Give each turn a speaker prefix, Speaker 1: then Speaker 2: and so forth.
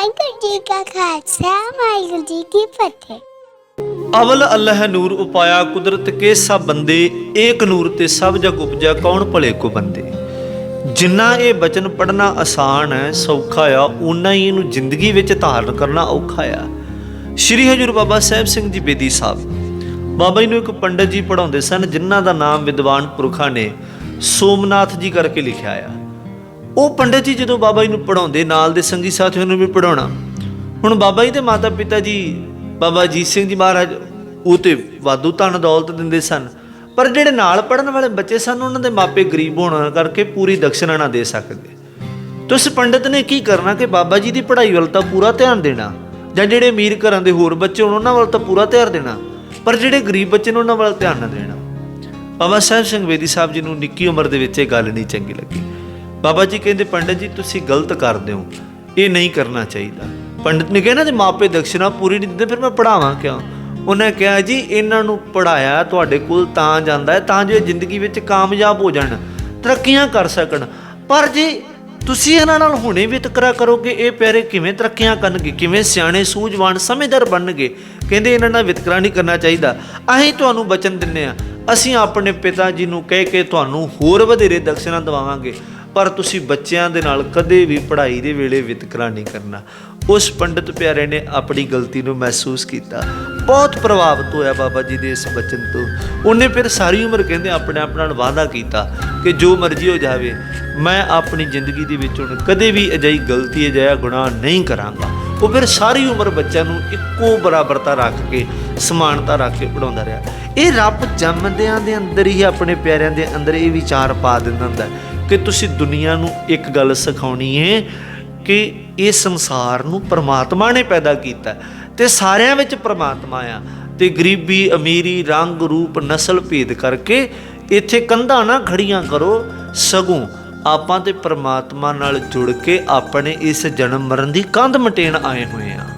Speaker 1: ਵਾਹਿਗੁਰੂ ਜੀ ਕਾ ਖਾਲਸਾ, ਵਾਹਿਗੁਰੂ ਜੀ ਕੀ ਫਤਿਹ।
Speaker 2: ਅਵਲ ਅੱਲਾਹ ਨੂਰ ਉਪਾਇਆ ਕੁਦਰਤ ਕੇ ਸਭ ਬੰਦੇ, ਏਕ ਨੂਰ ਤੇ ਸਭ ਜਗ ਉਪਜਾ ਕੌਣ ਭਲੇ ਕੋ ਬੰਦੇ। ਜਿੰਨਾ ਇਹ ਬਚਨ ਪੜਨਾ ਆਸਾਨ ਹੈ, ਸੌਖਾ ਆ ਉਨਾ ਹੀ ਇਹਨੂੰ ਜ਼ਿੰਦਗੀ ਵਿੱਚ ਧਾਰਨ ਕਰਨਾ ਔਖਾ ਆ। ਸ਼੍ਰੀ ਹਜੂਰ ਬਾਬਾ ਸਾਹਿਬ ਸਿੰਘ ਜੀ ਬੇਦੀ ਸਾਹਿਬ, ਬਾਬਾ ਜੀ ਨੂੰ ਇੱਕ ਪੰਡਤ ਜੀ ਪੜਾਉਂਦੇ ਸਨ, ਜਿਨ੍ਹਾਂ ਦਾ ਨਾਮ ਵਿਦਵਾਨ ਪੁਰਖਾਂ ਨੇ ਸੋਮਨਾਥ ਜੀ ਕਰਕੇ ਲਿਖਿਆ ਆ। ਉਹ ਪੰਡਤ ਜੀ ਜਦੋਂ ਬਾਬਾ ਜੀ ਨੂੰ ਪੜਾਉਂਦੇ ਨਾਲ ਦੇ ਸੰਗੀ ਸਾਥੀਆਂ ਨੂੰ ਵੀ ਪੜਾਉਣਾ ਹੁਣ ਬਾਬਾ ਜੀ ਦੇ ਮਾਤਾ ਪਿਤਾ ਜੀ, ਬਾਬਾ ਜੀਤ ਸਿੰਘ ਜੀ ਮਹਾਰਾਜ, ਉਹ ਤੇ ਵਾਧੂ ਧਨ ਦੌਲਤ ਦਿੰਦੇ ਸਨ। ਪਰ ਜਿਹੜੇ ਨਾਲ ਪੜਨ ਵਾਲੇ ਬੱਚੇ ਸਨ, ਉਹਨਾਂ ਦੇ ਮਾਪੇ ਗਰੀਬ ਹੋਣ ਕਰਕੇ ਪੂਰੀ ਦਕਸ਼ਨਾ ਨਾ ਦੇ ਸਕਦੇ। ਤੇ ਉਸ ਪੰਡਤ ਨੇ ਕੀ ਕਰਨਾ ਕਿ ਬਾਬਾ ਜੀ ਦੀ ਪੜ੍ਹਾਈ ਵੱਲ ਤਾਂ ਪੂਰਾ ਧਿਆਨ ਦੇਣਾ। ਜਾਂ ਜਿਹੜੇ ਅਮੀਰ ਘਰਾਂ ਦੇ ਹੋਰ ਬੱਚੇ ਹੋਣ, ਉਹਨਾਂ ਵੱਲ ਤਾਂ ਪੂਰਾ ਧਿਆਨ ਦੇਣਾ। ਪਰ ਜਿਹੜੇ ਗਰੀਬ ਬੱਚੇ ਨੇ, ਉਹਨਾਂ ਵੱਲ ਧਿਆਨ ਨਾ ਦੇਣਾ। ਬਾਬਾ ਸਾਹਿਬ ਸਿੰਘ ਵੇਦੀ ਸਾਹਿਬ ਜੀ ਨੂੰ ਨਿੱਕੀ ਉਮਰ ਦੇ ਵਿੱਚ ਇਹ ਗੱਲ ਨਹੀਂ ਚੰਗੀ ਲੱਗੀ। ਬਾਬਾ ਜੀ ਕਹਿੰਦੇ, ਪੰਡਤ ਜੀ, ਤੁਸੀਂ ਗਲਤ ਕਰਦੇ ਹੋ। ਇਹ ਨਹੀਂ ਕਰਨਾ ਚਾਹੀਦਾ। ਪੰਡਤ ਨੇ ਕਿਹਾ ਨਾ, ਜੇ ਮਾਪੇ ਦਕਸ਼ਨਾ ਪੂਰੀ ਨਹੀਂ ਦਿੰਦੇ, ਫਿਰ ਮੈਂ ਪੜਾਵਾਂ ਕਿਉਂ? ਉਹਨੇ ਕਿਹਾ ਜੀ, ਇਹਨਾਂ ਨੂੰ ਪੜਾਇਆ ਤੁਹਾਡੇ ਕੋਲ ਤਾਂ ਜਾਂਦਾ ਹੈ, ਤਾਂ ਜੋ ਇਹ ਜ਼ਿੰਦਗੀ ਵਿੱਚ ਕਾਮਯਾਬ ਹੋ ਜਾਣ, ਤਰੱਕੀਆਂ ਕਰ ਸਕਣ। ਪਰ ਜੀ, ਤੁਸੀਂ ਇਹਨਾਂ ਨਾਲ ਹੁਣੇ ਵਿਤਕਰਾ ਕਰੋਗੇ, ਇਹ ਪਿਆਰੇ ਕਿਵੇਂ ਤਰੱਕੀਆਂ ਕਰਨਗੇ, ਕਿਵੇਂ ਸਿਆਣੇ ਸੂਝਵਾਨ ਸਮਝਦਾਰ ਬਣਨਗੇ? ਕਹਿੰਦੇ, ਇਹਨਾਂ ਨਾਲ ਵਿਤਕਰਾ ਨਹੀਂ ਕਰਨਾ ਚਾਹੀਦਾ। ਅਸੀਂ ਤੁਹਾਨੂੰ ਬਚਨ ਦਿੰਨੇ ਆ ਅਸੀਂ ਆਪਣੇ ਪਿਤਾ ਜੀ ਨੂੰ ਕਹਿ ਕੇ ਤੁਹਾਨੂੰ ਹੋਰ ਵਧੇਰੇ ਦਕਸ਼ਨਾ ਦਵਾਵਾਂਗੇ, ਪਰ ਤੁਸੀਂ ਬੱਚਿਆਂ ਦੇ ਨਾਲ ਕਦੇ ਵੀ ਪੜ੍ਹਾਈ ਦੇ ਵੇਲੇ ਵਿਤਕਰਾ ਨਹੀਂ ਕਰਨਾ। ਉਸ ਪੰਡਿਤ ਪਿਆਰੇ ਨੇ ਆਪਣੀ ਗਲਤੀ ਨੂੰ ਮਹਿਸੂਸ ਕੀਤਾ। ਬਹੁਤ ਪ੍ਰਭਾਵਿਤ ਹੋਇਆ ਬਾਬਾ ਜੀ ਦੇ ਇਸ ਬਚਨ ਤੋਂ। ਉਹਨੇ ਫਿਰ ਸਾਰੀ ਉਮਰ ਕਹਿੰਦੇ ਆਪਣੇ ਆਪ ਨਾਲ ਵਾਅਦਾ ਕੀਤਾ ਕਿ ਜੋ ਮਰਜ਼ੀ ਹੋ ਜਾਵੇ, ਮੈਂ ਆਪਣੀ ਜ਼ਿੰਦਗੀ ਦੇ ਵਿੱਚ ਹੁਣ ਕਦੇ ਵੀ ਅਜਿਹੀ ਗਲਤੀ, ਅਜਿਹਾ ਗੁਨਾਹ ਨਹੀਂ ਕਰਾਂਗਾ। ਉਹ ਫਿਰ ਸਾਰੀ ਉਮਰ ਬੱਚਿਆਂ ਨੂੰ ਇੱਕੋ ਬਰਾਬਰਤਾ ਰੱਖ ਕੇ, ਸਮਾਨਤਾ ਰੱਖ ਕੇ ਪੜਾਉਂਦਾ ਰਿਹਾ। ਇਹ ਰੱਬ ਜੰਮਦਿਆਂ ਦੇ ਅੰਦਰ ਹੀ ਆਪਣੇ ਪਿਆਰਿਆਂ ਦੇ ਅੰਦਰ ਇਹ ਵਿਚਾਰ ਪਾ ਦਿੰਦਾ ਹੁੰਦਾ ਕਿ ਤੁਸੀਂ ਦੁਨੀਆ ਨੂੰ ਇੱਕ ਗੱਲ ਸਿਖਾਉਣੀ ਹੈ ਕਿ ਇਹ ਸੰਸਾਰ ਨੂੰ ਪਰਮਾਤਮਾ ਨੇ ਪੈਦਾ ਕੀਤਾ ਹੈ ਤੇ ਸਾਰਿਆਂ ਵਿੱਚ ਪਰਮਾਤਮਾ ਆ ਤੇ ਗਰੀਬੀ, ਅਮੀਰੀ, ਰੰਗ, ਰੂਪ, ਨਸਲ ਭੇਦ ਕਰਕੇ ਇੱਥੇ ਕੰਧਾਂ ਨਾ ਖੜੀਆਂ ਕਰੋ, ਸਗੋਂ ਆਪਾਂ ਤੇ ਪ੍ਰਮਾਤਮਾ ਨਾਲ ਜੁੜ ਕੇ ਆਪਣੇ ਇਸ ਜਨਮ ਮਰਨ ਦੀ ਕੰਧ ਮਟੇਣ ਆਏ ਹੋਏ ਆ।